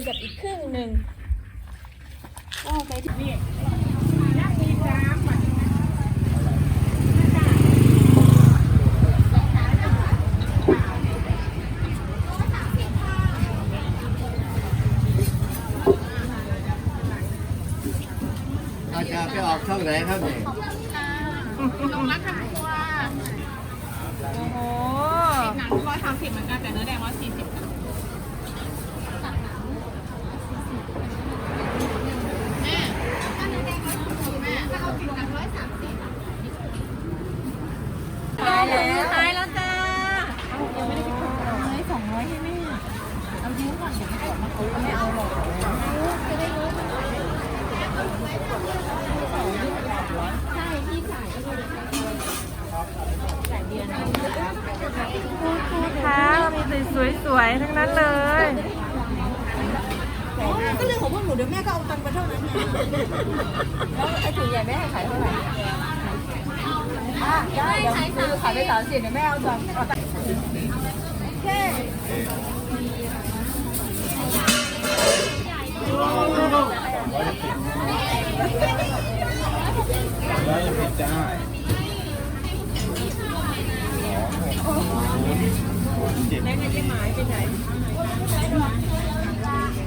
งกับอีกครึ่งหนึ่งก็ไปที่นี่อาจารย์ไปออกช่องไหนครับเนี่ยลงรักทำครัวโอ้โหหนังร้อยสามสิบเหมือนกันแต่เนื้อแดงร้อยสี่สิบแม่ถ้าเนื้อแดงร้อยสี่สิบแม่ถ้าเอาผิดหนังร้อยสามสิบ ตายแล้ว ตายแล้วจ้า ยังไม่ได้ไปกดเลยสองร้อยให้แม่เอายืมก่อนเดี๋ยวไม่กดมาเขาไม่เอาหรอกจะได้รู้ใช่ที่จ่ายก็คือจ่ายเดือน ค่ะมี สวยๆ ทั้งนั้นเลย ก็เรื่องของพวกหนูเดี๋ยวแม่ก็เอาตังค์ไปเท่านั้นนะแล้วไอ้ถุงใหญ่แม่ให้ขายเท่าไหร่อะได้เดี๋ยวซื้อขายไปสามสิบเดี๋ยวแม่เอาตังค์เอาตังค์แค่ร้อยสิบจ้า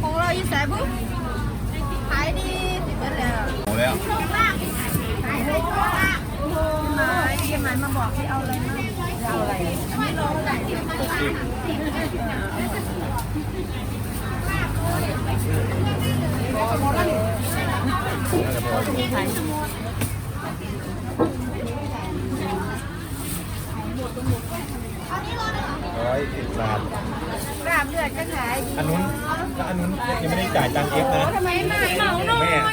ของเราอยู่แสนปุ๊บขายดีติดกันแล้วโอ้แล้วไม้ที่มันมาบอกที่เอาอะไรมาเอาอะไรร้อย สิบบาทกราบเลือดก็ขายอันนู้นแล้วอันนู้นยังไม่ได้จ่ายตังค์เอฟนะ ทำไมไม่เหมาหน่อย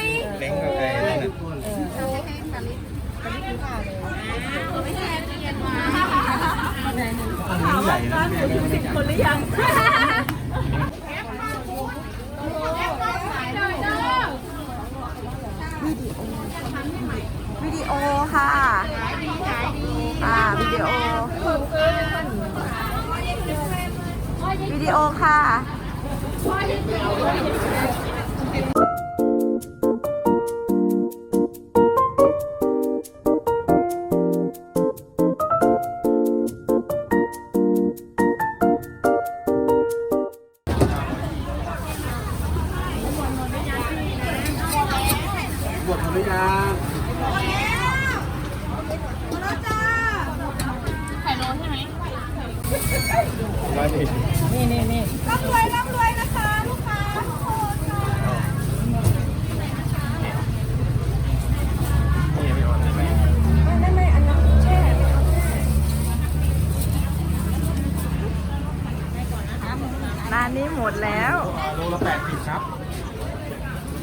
นนี้หมดแล้ว โลละแปดสิบครับ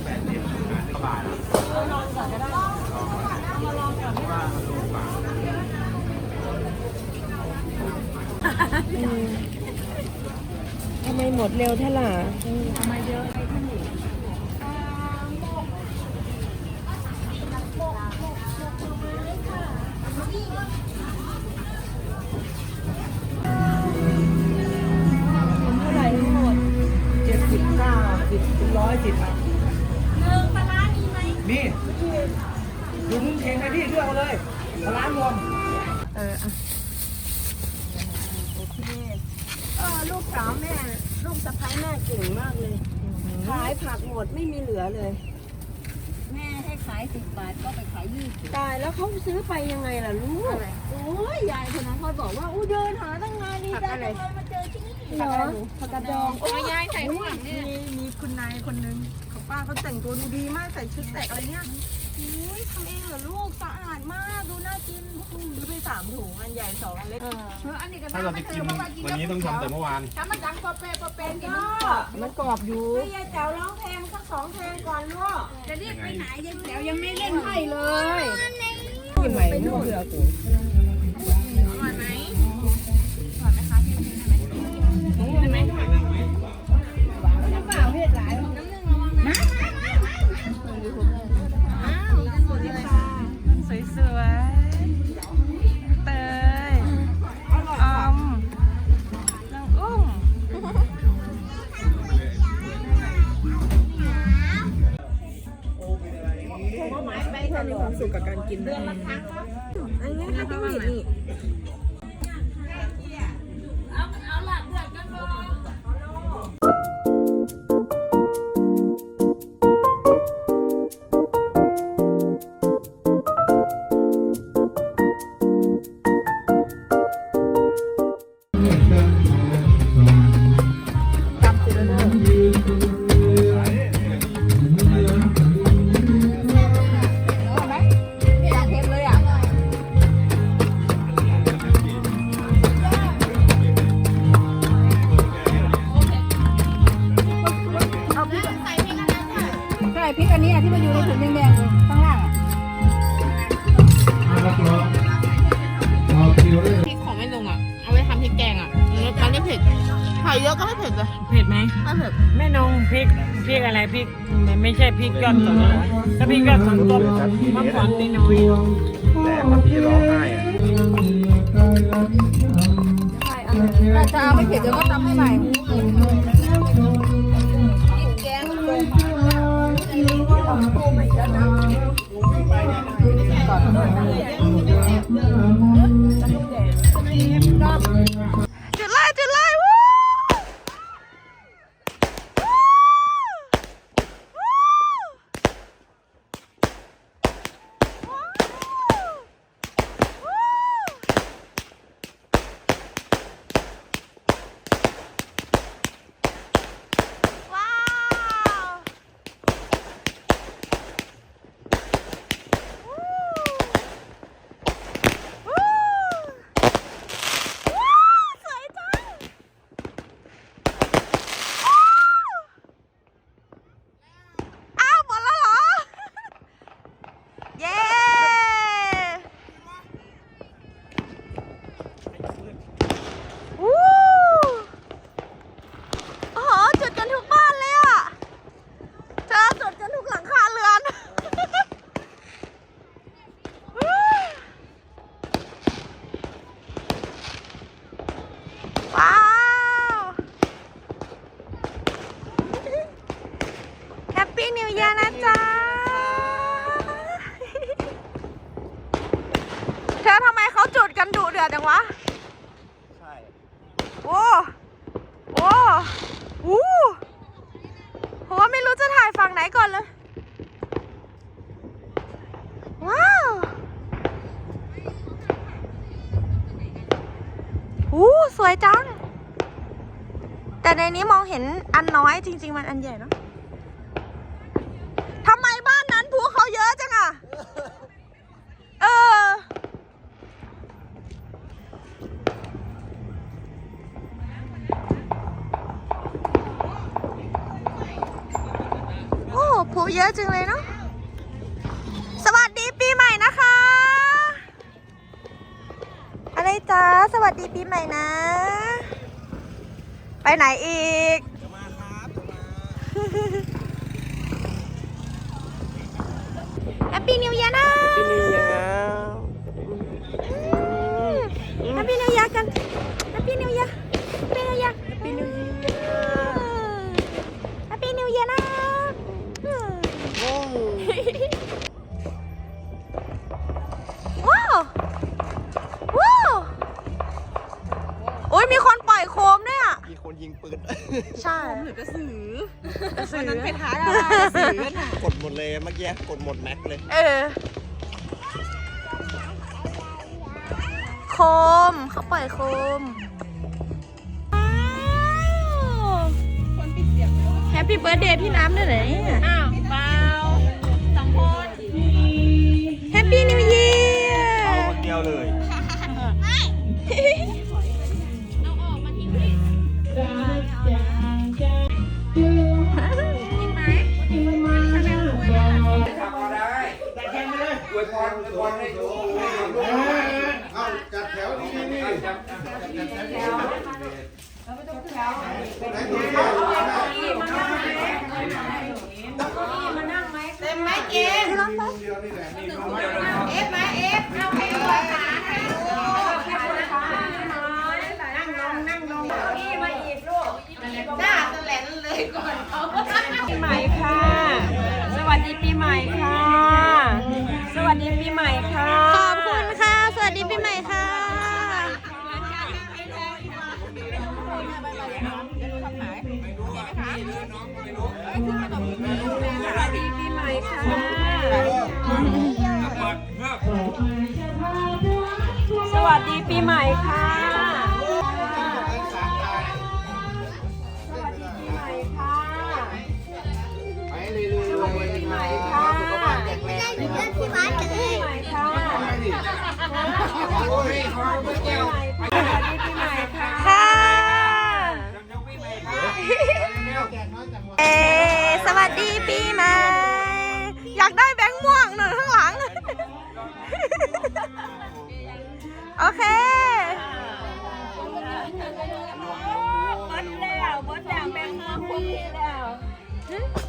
แปดสิบบาททำไมหมดเร็วเท่าไหร่เเก้าสิบร้อยสิบครับหนึ่งปลาร้ามีไหมนี่ดูมึงเข่งให้พี่เลือกเอาเลยปลาร้ารวมเอออะเออลูกสาวแม่ ลูกสะใภ้แม่เก่งมากเลย ขายผักหมดไม่มีเหลือเลย แม่ให้ขายสิบบาทก็ไปขายยี่สิบตายแล้วเขาซื้อไปยังไงล่ะลูก โอ้ยยายคนนั้นเขาบอกว่าอู้เดินหาตั้งนานดีใจจังเลยมา เจอที่นี่เหรอผักกระดองโอ้ยยายใส่ข้างหลังเนี่ยมีมีคุณนายคนนึงของป้าเขาแต่งตัวดูดีมากใส่ชุดแตกอะไรเนี่ยอุ้ยทำเองเหรอลูกสะอาดมากดูน่ากินซื้อไปสามถุงอันใหญ่สองอันเล็กถ้าเราจะกินวันนี้ต้องทำแต่เมื่อวานถ้ามันดังปอเปปอเปนกินก็มันกรอบอยู่ให้ยายแจ๋วร้องเพลงสักสองเพลงก่อนลูกจะรีบไปไหนยายแถวยังไม่เล่นไพ่เลยกินใหม่ไม่เบื่อกู สวยๆ เตยออมนางอุ้มไม้ไปเธอมีความสุขกับการกินเรื่องละครั้ง ส่เยอะก็ไม่เผ็ดเลยเผ็ดไหมไม่เผ็ดแม่นงพริกพริกอะไรพริกมันไม่ใช่พริกยอดสนเหรอถ้าพริกยอดสนต้มมะขามนิดหน่อยแต่มันพี่ร้องไห้อะแต่จะเอาไม่เผ็ดเดี๋ยวก็ตำให้ใหม่พริกแก งว้าวแฮปปี้นิว e ย r นะจ๊ะ เธอทำไมเขาจุ ดกันดุเดือดจังวะ ใช่ โอ้โอ้โหโหไม่รู้จะถ่ายฝั่งไหนก่อนเลย ว้าวอู้สวยจัง แต่ในนี้มองเห็นอันน้อยจริง ๆ มันอันใหญ่เนาะทำไมบ้านนั้น โอ้ผูเยอะจังเลยเนาะ สวัสดีปีใหม่นะคะ อะไรจ๊ะสวัสดีปีใหม่นะ ไปไหนอีกแฮปปี้นิว e ย r นะแฮปปี้นิว e ย r กันแฮปปี้นิว e ย r แฮปปี้นิว e ย r แฮปปี้นิว e ย r แฮปปี้นิว e ย r นะ ช่หรือกระสือวันนั้นไปท้ายอะไรกระสือน่ะกดหมดเลยเมื่อกี้กดหมดแม็กเลยเออ โคมเขาปล่อยโคมแฮปปี้เบิร์ดเดย์พี่น้ำด้วยเหรอเนี่ยอ้าว ปีใหม่ค่ะ สวัสดีปีใหม่ค่ะ สวัสดีปีใหม่ค่ะ ขอบคุณค่ะ สวัสดีปีใหม่ค่ะ สวัสดีปีใหม่ค่ะสวัสดีปีใหม่ค่ะ 嗯。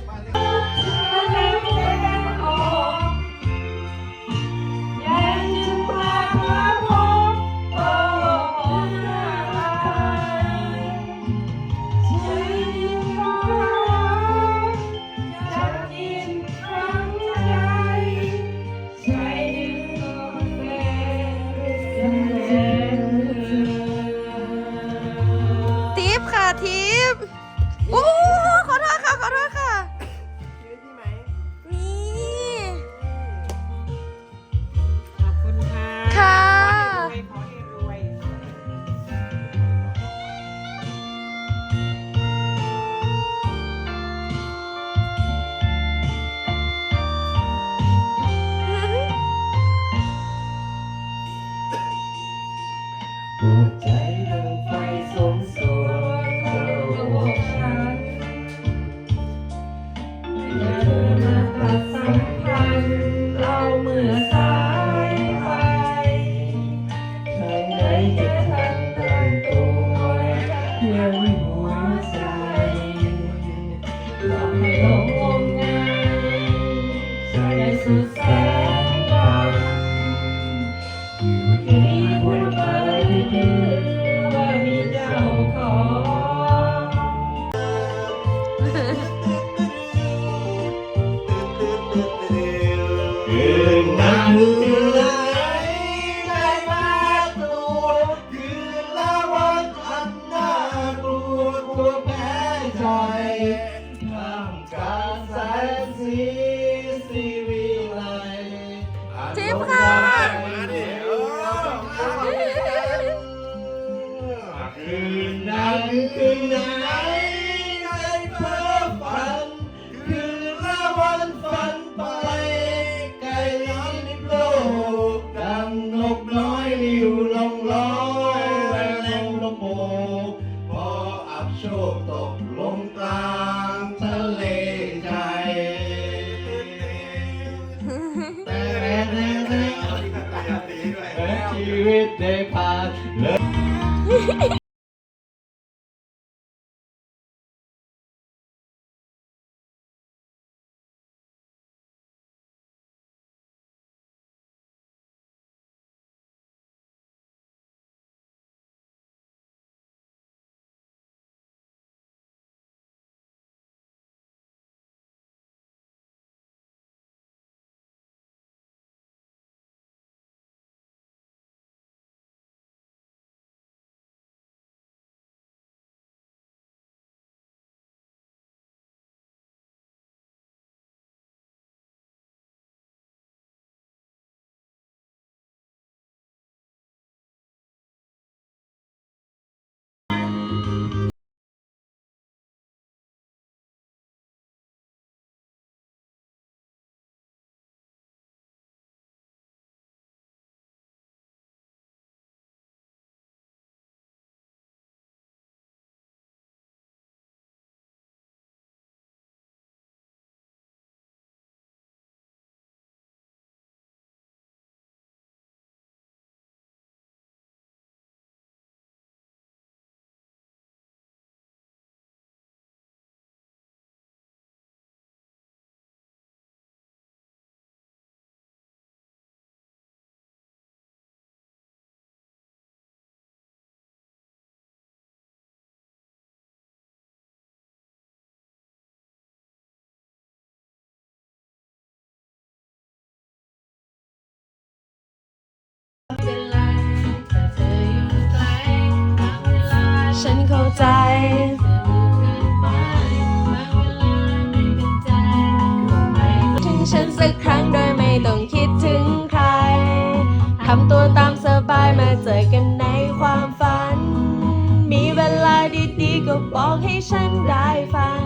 ตกลงกลางทะเลใจแต่แน่แน่ชีวิตได้ผ่านเลย ใจถึงฉันสักครั้งโดยไม่ต้องคิดถึงใครทำตัวตามสบายมาเจอกันในความฝัน มีเวลาดีๆก็บอกให้ฉันได้ฟัง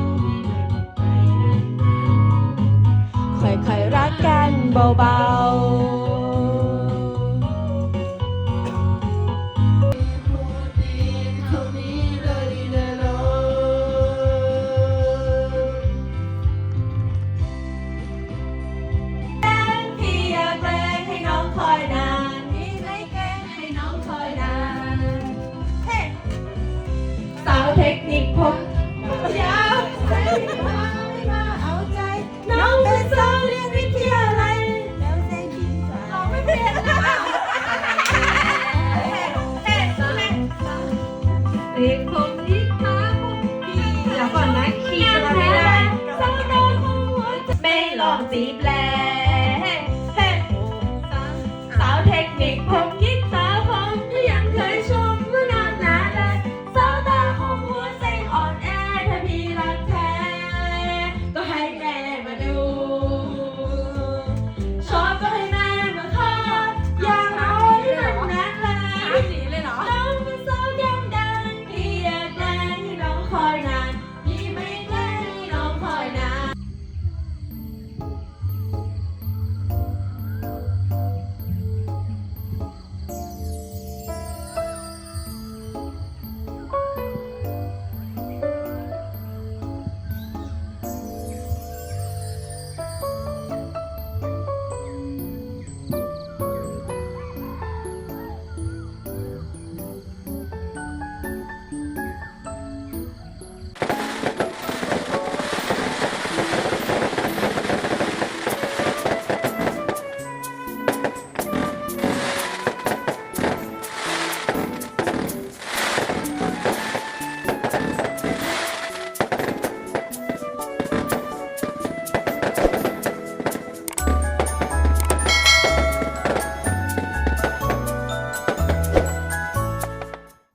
ค่อยๆรักกันเบาๆ